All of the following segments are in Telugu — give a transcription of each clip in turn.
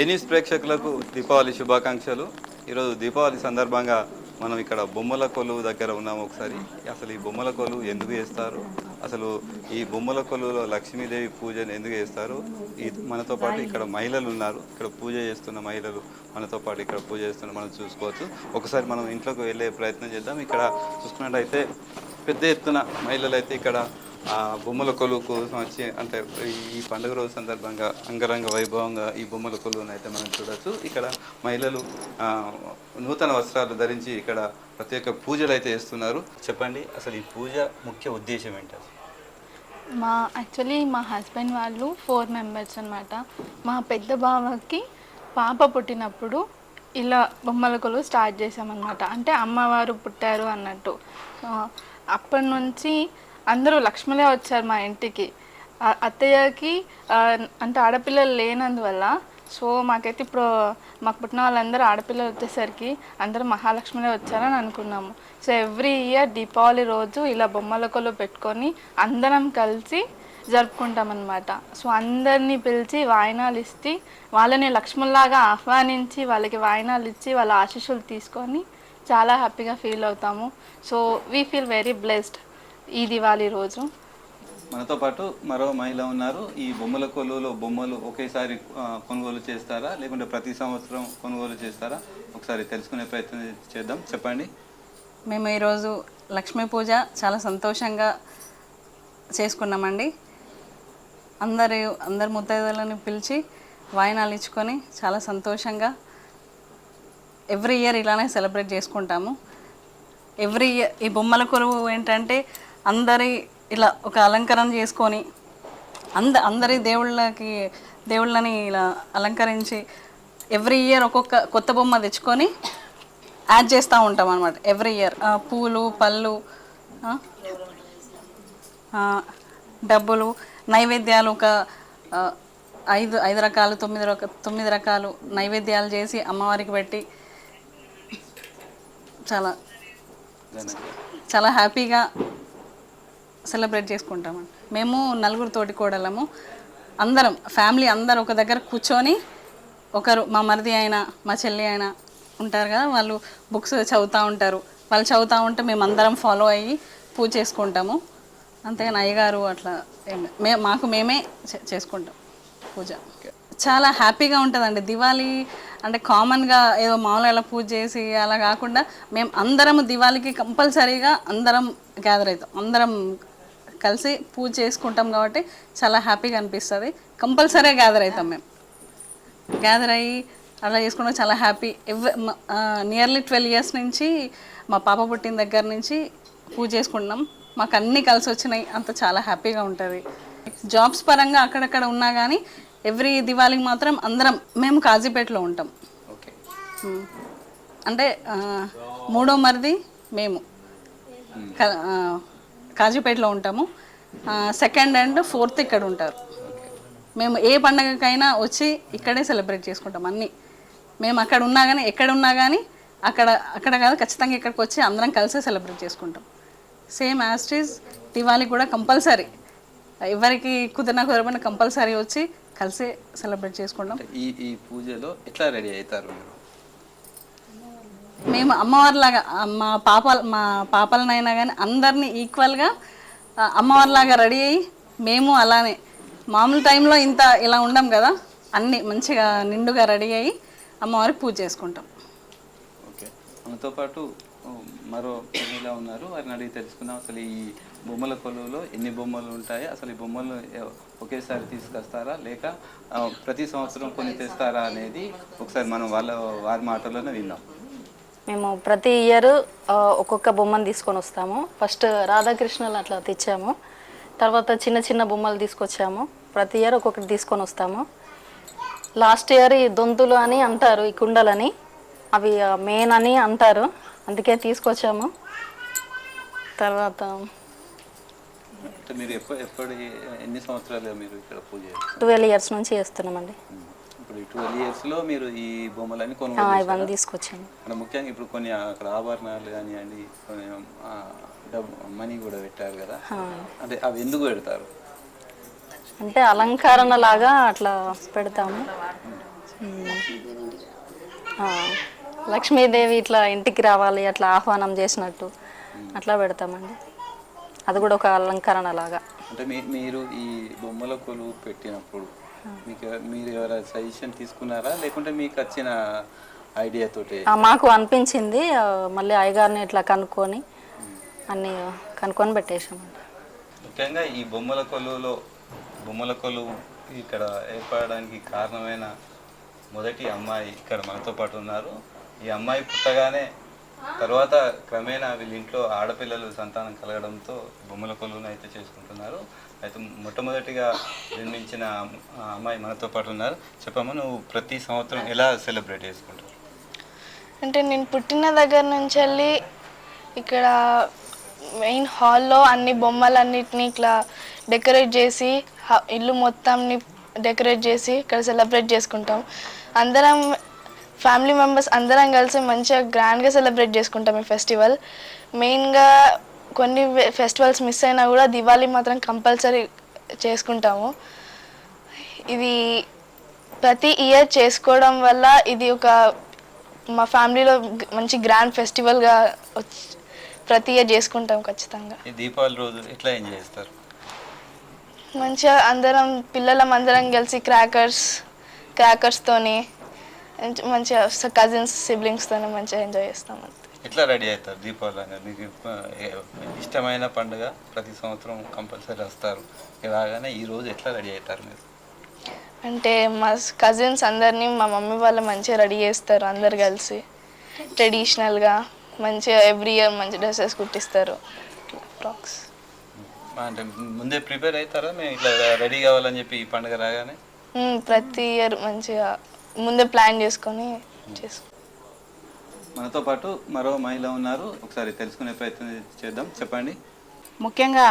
ఏ ప్రేక్షకులకు దీపావళి శుభాకాంక్షలు. ఈరోజు దీపావళి సందర్భంగా మనం ఇక్కడ బొమ్మల కొలువు దగ్గర ఉన్నాము ఒకసారి. అసలు ఈ బొమ్మల కొలువు ఎందుకు చేస్తారు అసలు ఈ బొమ్మల కొలువులో లక్ష్మీదేవి పూజను ఎందుకు చేస్తారు ఈ మనతో పాటు ఇక్కడ మహిళలు ఉన్నారు. ఇక్కడ పూజ చేస్తున్న మహిళలు మనతో పాటు ఇక్కడ పూజ చేస్తున్న మనం చూసుకోవచ్చు. ఒకసారి మనం ఇంట్లోకి వెళ్ళే ప్రయత్నం చేద్దాం. ఇక్కడ చూసుకున్నట్టయితే పెద్ద ఎత్తున మహిళలు అయితే ఇక్కడ బొమ్మల కొలువు కోసం వచ్చి అంటే ఈ పండుగ రోజు సందర్భంగా అంగరంగ వైభవంగా ఈ బొమ్మల కొలువును అయితే మనం చూడవచ్చు ఇక్కడ మహిళలు నూతన వస్త్రాలు ధరించి ఇక్కడ ప్రత్యేక పూజలు అయితే చేస్తున్నారు. చెప్పండి అసలు ఈ పూజ ముఖ్య ఉద్దేశం ఏంటి మా యాక్చువల్లీ మా హస్బెండ్ వాళ్ళు ఫోర్ మెంబర్స్ అనమాట మా పెద్ద బావకి పాప పుట్టినప్పుడు ఇలా బొమ్మల కొలువు స్టార్ట్ చేసామన్నమాట అంటే అమ్మవారు పుట్టారు అన్నట్టు. అప్పటి నుంచి అందరూ లక్ష్మలే వచ్చారు మా ఇంటికి. అత్తయ్యకి అంటే ఆడపిల్లలు లేనందువల్ల సో మాకైతే ఇప్పుడు మాకు పుట్టిన వాళ్ళందరూ ఆడపిల్లలు వచ్చేసరికి అందరూ మహాలక్ష్మిలే వచ్చారని అనుకున్నాము. సో ఎవ్రీ ఇయర్ దీపావళి రోజు ఇలా బొమ్మల కొలు పెట్టుకొని అందరం కలిసి జరుపుకుంటామన్నమాట. సో అందరినీ పిలిచి వాయినాలు ఇచ్చి వాళ్ళని లక్ష్మణ్లాగా ఆహ్వానించి వాళ్ళకి వాయినాలు ఇచ్చి వాళ్ళ ఆశీస్సులు తీసుకొని చాలా హ్యాపీగా ఫీల్ అవుతాము. So we feel very blessed. ఈ దివాళీ రోజు. మనతో పాటు మరో మహిళ ఉన్నారు. ఈ బొమ్మల కొలువులో బొమ్మలు ఒకేసారి కొనుగోలు చేస్తారా? లేకుంటే ప్రతి సంవత్సరం కొనుగోలు చేస్తారా? ఒకసారి తెలుసుకునే ప్రయత్నం చేద్దాం. చెప్పండి. మేము ఈరోజు లక్ష్మీ పూజ చాలా సంతోషంగా చేసుకున్నామండి. అందరి అందరి ముత్తైదులను పిలిచి వాయినాలు ఇచ్చుకొని చాలా సంతోషంగా ఎవ్రీ ఇయర్ ఇలానే సెలబ్రేట్ చేసుకుంటాము. ఎవ్రీ ఇయర్ ఈ బొమ్మల కొలువు ఏంటంటే అందరి ఇలా ఒక అలంకరణ చేసుకొని అంద అందరి దేవుళ్ళకి దేవుళ్ళని ఇలా అలంకరించి ఎవ్రీ ఇయర్ ఒక్కొక్క కొత్త బొమ్మ తెచ్చుకొని యాడ్ చేస్తూ ఉంటాం అనమాట ఎవ్రీ ఇయర్. పూలు పళ్ళు డబ్బులు నైవేద్యాలు ఒక ఐదు ఐదు రకాలు తొమ్మిది రక తొమ్మిది రకాలు నైవేద్యాలు చేసి అమ్మవారికి పెట్టి చాలా చాలా హ్యాపీగా సెలబ్రేట్ చేసుకుంటామండి. మేము నలుగురు తోటి కోడలము అందరం ఫ్యామిలీ అందరు ఒక దగ్గర కూర్చొని ఒకరు మా మరిది అయినా మా చెల్లి అయినా ఉంటారు కదా వాళ్ళు బుక్స్ చదువుతూ ఉంటారు. వాళ్ళు చదువుతూ ఉంటే మేము అందరం ఫాలో అయ్యి పూజ చేసుకుంటాము. అంతేగాని అయ్యగారు అట్లా మే మాకు మేమే చే- చేసుకుంటాం పూజ. చాలా హ్యాపీగా ఉంటుందండి. దివాళీ అంటే కామన్గా ఏదో మామూలుగా అలా పూజ చేసి అలా కాకుండా మేము అందరం దివాళీకి కంపల్సరీగా అందరం గ్యాదర్ అవుతాం. అందరం కలిసి పూజ చేసుకుంటాం కాబట్టి చాలా హ్యాపీగా అనిపిస్తుంది. కంపల్సరీగా గ్యాదర్ అవుతాం మేము. గ్యాదర్ అయ్యి అలా చేసుకుంటే చాలా హ్యాపీ. ఎవ్ నియర్లీ ట్వెల్వ్ ఇయర్స్ నుంచి మా పాప పుట్టిన దగ్గర నుంచి పూజ చేసుకుంటున్నాం. మాకు అన్నీ కలిసి వచ్చినాయి. అంత చాలా హ్యాపీగా ఉంటుంది. జాబ్స్ పరంగా అక్కడక్కడ ఉన్నా కానీ ఎవ్రీ దివాళీకి మాత్రం అందరం మేము కాజీపేటలో ఉంటాం. అంటే మూడో మరిది మేము. కాజీపేటలో ఉంటాము. సెకండ్ అండ్ ఫోర్త్ ఇక్కడ ఉంటారు. మేము ఏ పండగకైనా వచ్చి ఇక్కడే సెలబ్రేట్ చేసుకుంటాం అన్నీ. మేము అక్కడ ఉన్నా కానీ ఎక్కడ ఉన్నా కానీ అక్కడ అక్కడ కాదు ఖచ్చితంగా ఇక్కడికి వచ్చి అందరం కలిసే సెలబ్రేట్ చేసుకుంటాం. సేమ్ యాస్టీజ్ దివాళీ కూడా కంపల్సరీ ఎవరికి కుదిరినా కుదరబడిన కంపల్సరీ వచ్చి కలిసి సెలబ్రేట్ చేసుకుంటాం. ఈ ఈ పూజలో ఎట్లా రెడీ అవుతారు మీరు? మేము అమ్మవారిలాగా మా పాప మా పాపలనైనా కానీ అందరినీ ఈక్వల్గా అమ్మవారిలాగా రెడీ అయ్యి మేము అలానే మామూలు టైంలో ఇంత ఇలా ఉండం కదా అన్నీ మంచిగా నిండుగా రెడీ అయ్యి అమ్మవారి పూజ చేసుకుంటాం. ఓకే. మనతో పాటు మరో మహిళ ఉన్నారు. వారిని అడిగి తెలుసుకుందాం. అసలు ఈ బొమ్మల కొలువులో ఎన్ని బొమ్మలు ఉంటాయి? అసలు ఈ బొమ్మలు ఒకేసారి తీసుకొస్తారా? లేక ప్రతి సంవత్సరం కొన్ని తెస్తారా అనేది ఒకసారి మనం వాళ్ళ వారి మాటల్లోనే విందాం మేము ప్రతి ఇయర్ ఒక్కొక్క బొమ్మను తీసుకొని వస్తాము. ఫస్ట్ రాధాకృష్ణలు అట్లా తెచ్చాము. తర్వాత చిన్న చిన్న బొమ్మలు తీసుకొచ్చాము. ప్రతి ఇయర్ ఒక్కొక్కటి తీసుకొని వస్తాము. లాస్ట్ ఇయర్ ఈ దొంతులు అని అంటారు ఈ కుండలని. అవి మెయిన్ అని అంటారు. అందుకే తీసుకొచ్చాము. తర్వాత మీరు ఎన్ని మీరు ఇక్కడ పూజ ట్వెల్వ్ ఇయర్స్ నుంచి చేస్తున్నామండి. ఇప్పుడు ట్వెల్వ్ ఇయర్స్లో మీరు ఈ బొమ్మలన్నీ కొనుగోలు? ఇవన్నీ తీసుకొచ్చాము అంటే ముఖ్యంగా ఇప్పుడు కొన్ని అక్కడ ఆభరణాలు కానివ్వండి కొన్ని డబ్బు మనీ కూడా పెట్టారు కదా. అంటే అవి ఎందుకు పెడతారు? అంటే అలంకరణ లాగా అట్లా పెడతాము. లక్ష్మీదేవి ఇట్లా ఇంటికి రావాలి అట్లా ఆహ్వానం చేసినట్టు అట్లా పెడతామండి. అది కూడా ఒక అలంకరణ లాగా. అంటే మీరు ఈ బొమ్మల కొలువు పెట్టినప్పుడు మీకు మీరు ఎవరైనా సజెషన్ తీసుకున్నారా? లేకుంటే మీకు వచ్చిన ఐడియా తోటి? మాకు అనిపించింది. మళ్ళీ అయ్యగారిని ఇట్లా కనుక్కొని అన్నీ కనుక్కొని పెట్టేసామండి ముఖ్యంగా ఈ బొమ్మల కొలువులో బొమ్మల కొలువు ఇక్కడ ఏర్పడడానికి కారణమైన మొదటి అమ్మాయి ఇక్కడ మనతో పాటు ఉన్నారు. ఈ అమ్మాయి పుట్టగానే తర్వాత క్రమేణా వీళ్ళ ఇంట్లో ఆడపిల్లలు సంతానం కలగడంతో బొమ్మల కొలువును అయితే చేసుకుంటున్నారు. అయితే మొట్టమొదటిగా జన్మించిన అమ్మాయి మనతో పాటు ఉన్నారు. చెప్పమ్మా నువ్వు ప్రతి సంవత్సరం ఎలా సెలబ్రేట్ చేసుకుంటావు? అంటే నేను పుట్టిన దగ్గర నుంచి వెళ్ళి ఇక్కడ మెయిన్ హాల్లో అన్ని బొమ్మలన్నిటిని ఇట్లా డెకరేట్ చేసి ఇల్లు మొత్తంని డెకరేట్ చేసి ఇక్కడ సెలబ్రేట్ చేసుకుంటాం. అందరం ఫ్యామిలీ మెంబర్స్ అందరం కలిసి మంచిగా గ్రాండ్గా సెలబ్రేట్ చేసుకుంటాం ఈ ఫెస్టివల్. మెయిన్గా కొన్ని ఫెస్టివల్స్ మిస్ అయినా కూడా దివాళీ మాత్రం కంపల్సరీ చేసుకుంటాము. ఇది ప్రతి ఇయర్ చేసుకోవడం వల్ల ఇది ఒక మా ఫ్యామిలీలో మంచి గ్రాండ్ ఫెస్టివల్గా వచ్చి ప్రతి ఇయర్ చేసుకుంటాం ఖచ్చితంగా. దీపావళి రోజు ఎట్లా ఎంజాయ్ చేస్తారు? మంచిగా అందరం పిల్లలం అందరం కలిసి క్రాకర్స్ క్రాకర్స్తోని మంచిగా కజిన్స్ సిబ్లింగ్స్తోనే మంచిగా ఎంజాయ్ చేస్తాం అంతే. ఎట్లా రెడీ అవుతారు దీపావళి అనేది? మీకు ఇష్టమైన పండుగ ప్రతి సంవత్సరం కంపల్సరీ వస్తారు. ఇలాగానే ఈ రోజు ఎట్లా రెడీ అవుతారు మీరు? అంటే మా కజిన్స్ అందరినీ మా మమ్మీ వాళ్ళు మంచిగా రెడీ చేస్తారు అందరు కలిసి. ట్రెడిషనల్గా మంచిగా ఎవ్రీ ఇయర్ మంచి డ్రెస్సెస్ కుట్టిస్తారు. ఫ్రాక్స్ అంటే ముందే ప్రిపేర్ అవుతారా? మేము ఇట్లా రెడీ కావాలని చెప్పి ఈ పండుగ రాగానే? ప్రతి ఇయర్ మంచిగా ముందే ప్లాన్ చేసుకొని చేసుకుంటాం. మనతో పాటు మరో మహిళ ఉన్నారు. ఒకసారి తెలుసుకునే ప్రయత్నం చేద్దాం. చెప్పండి. ముఖ్యంగా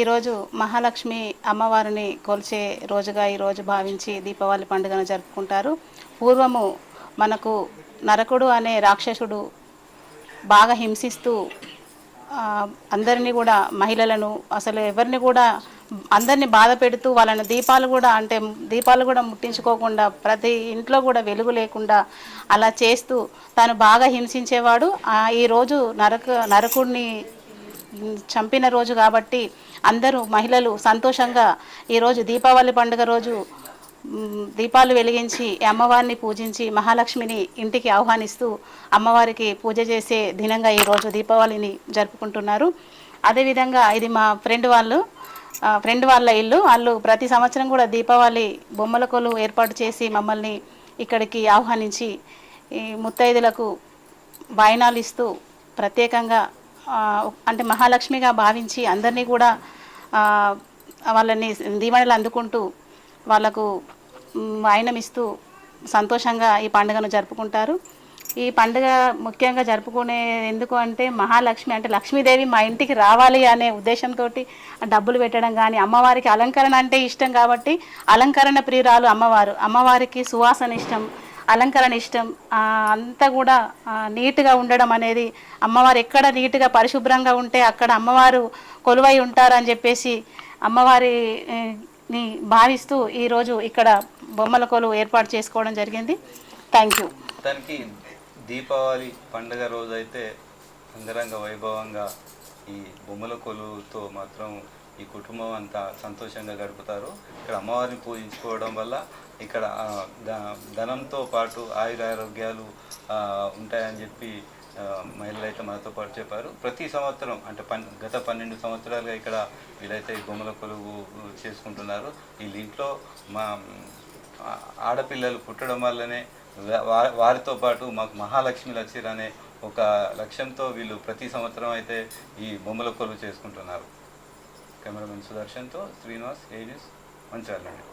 ఈరోజు మహాలక్ష్మి అమ్మవారిని కొలిచే రోజుగా ఈరోజు భావించి దీపావళి పండుగను జరుపుకుంటారు. పూర్వము మనకు నరకుడు అనే రాక్షసుడు బాగా హింసిస్తూ అందరినీ కూడా మహిళలను అసలు ఎవరిని కూడా అందరినీ బాధ పెడుతూ వాళ్ళని దీపాలు కూడా అంటే దీపాలు కూడా ముట్టించుకోకుండా ప్రతి ఇంట్లో కూడా వెలుగు లేకుండా అలా చేస్తూ తను బాగా హింసించేవాడు. ఈరోజు నరక నరకుడిని చంపిన రోజు కాబట్టి అందరూ మహిళలు సంతోషంగా ఈరోజు దీపావళి పండుగ రోజు దీపాలు వెలిగించి అమ్మవారిని పూజించి మహాలక్ష్మిని ఇంటికి ఆహ్వానిస్తూ అమ్మవారికి పూజ చేసే దినంగా ఈరోజు దీపావళిని జరుపుకుంటున్నారు. అదేవిధంగా ఇది మా ఫ్రెండ్ వాళ్ళు ఫ్రెండ్ వాళ్ళ ఇల్లు. వాళ్ళు ప్రతి సంవత్సరం కూడా దీపావళి బొమ్మల కొలు ఏర్పాటు చేసి మమ్మల్ని ఇక్కడికి ఆహ్వానించి ఈ ముత్తైదులకు వాయినాలు ఇస్తూ ప్రత్యేకంగా అంటే మహాలక్ష్మిగా భావించి అందరినీ కూడా వాళ్ళని దీవెనలు అందుకుంటూ వాళ్ళకు వాయినం ఇస్తూ సంతోషంగా ఈ పండుగను జరుపుకుంటారు. ఈ పండుగ ముఖ్యంగా జరుపుకునే ఎందుకు అంటే మహాలక్ష్మి అంటే లక్ష్మీదేవి మా ఇంటికి రావాలి అనే ఉద్దేశంతో డబ్బులు పెట్టడం కానీ అమ్మవారికి అలంకరణ అంటే ఇష్టం కాబట్టి అలంకరణ ప్రియురాలు అమ్మవారు. అమ్మవారికి సువాసన ఇష్టం అలంకరణ ఇష్టం అంతా కూడా నీట్గా ఉండడం అనేది అమ్మవారు ఎక్కడ నీట్గా పరిశుభ్రంగా ఉంటే అక్కడ అమ్మవారు కొలువై ఉంటారని చెప్పేసి అమ్మవారి ని భావిస్తూ ఈరోజు ఇక్కడ బొమ్మల కొలువు ఏర్పాటు చేసుకోవడం జరిగింది. Thank you. దీపావళి పండుగ రోజు అయితే అంగరంగ వైభవంగా ఈ బొమ్మల కొలువుతో మాత్రం ఈ కుటుంబం అంతా సంతోషంగా గడుపుతారు. ఇక్కడ అమ్మవారిని పూజించుకోవడం వల్ల ఇక్కడ ధ- ధనంతో పాటు ఆయురారోగ్యాలు ఉంటాయని చెప్పి మహిళలు అయితే మనతో పాటు చెప్పారు. ప్రతి సంవత్సరం అంటే పన్ గత పన్నెండు సంవత్సరాలుగా ఇక్కడ వీళ్ళైతే ఈ బొమ్మల కొలువు చేసుకుంటున్నారు. వీళ్ళ ఇంట్లో మా ఆడపిల్లలు పుట్టడం వల్లనే వారితో పాటు మాకు మహాలక్ష్మి లక్ష్మి ఒక లక్ష్యంతో వీళ్ళు ప్రతి సంవత్సరం అయితే ఈ బొమ్మల కొలువు చేసుకుంటున్నారు. కెమెరామెన్ సుదర్శన్తో శ్రీనివాస్ ఏ న్యూస్ మంచిర్యాలండి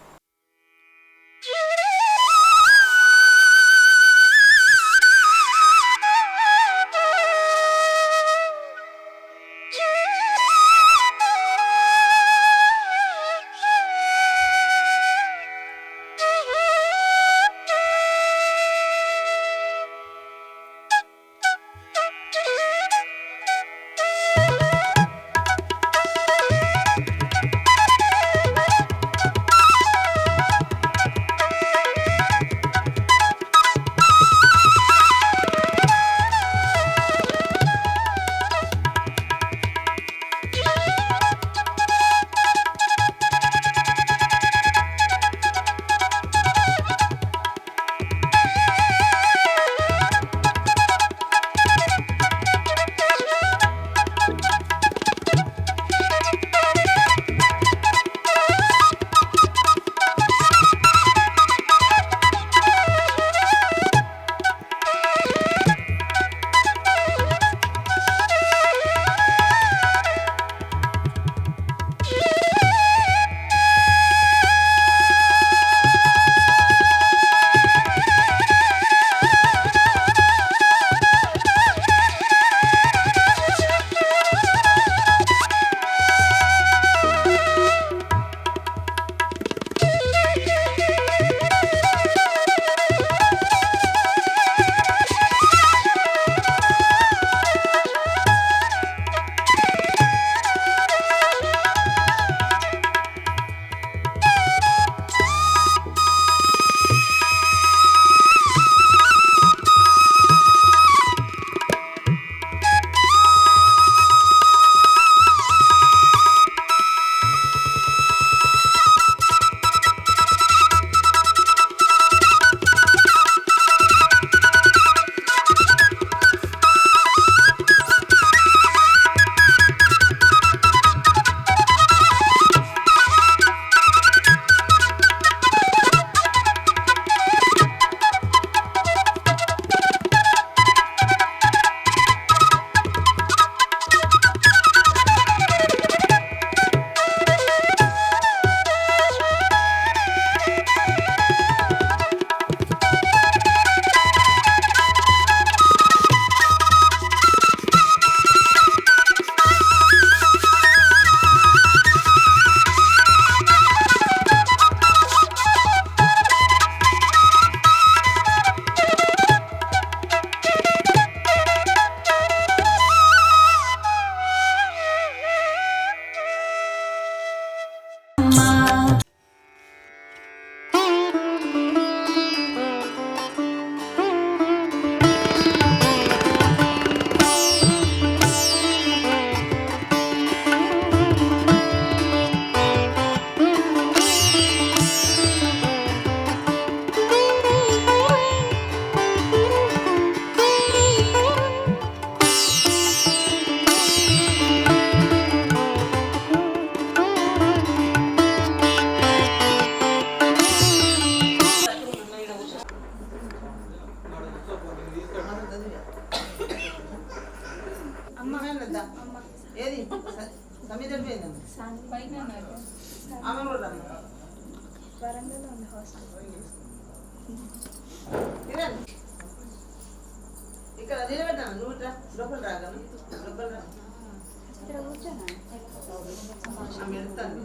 వెళ్తాను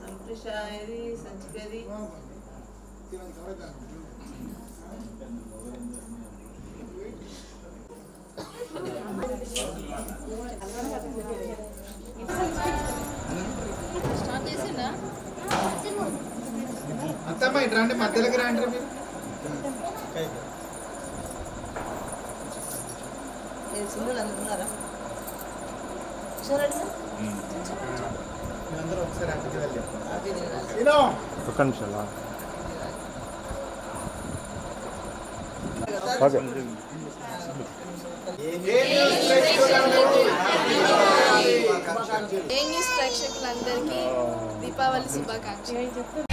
సంతృష ఇది సంచికది అత్తమ్మ ఇటు రండి మధ్యలోకి రండి మీరు. నేను అందుకున్నారా మీరందరూ ఒకసారి అక్కడికి వెళ్ళి అది నేను ఇనో ఒక్క నిమిషం ఏ న్యూస్ ప్రేక్షకులందరికీ దీపావళి శుభాకాంక్షలు.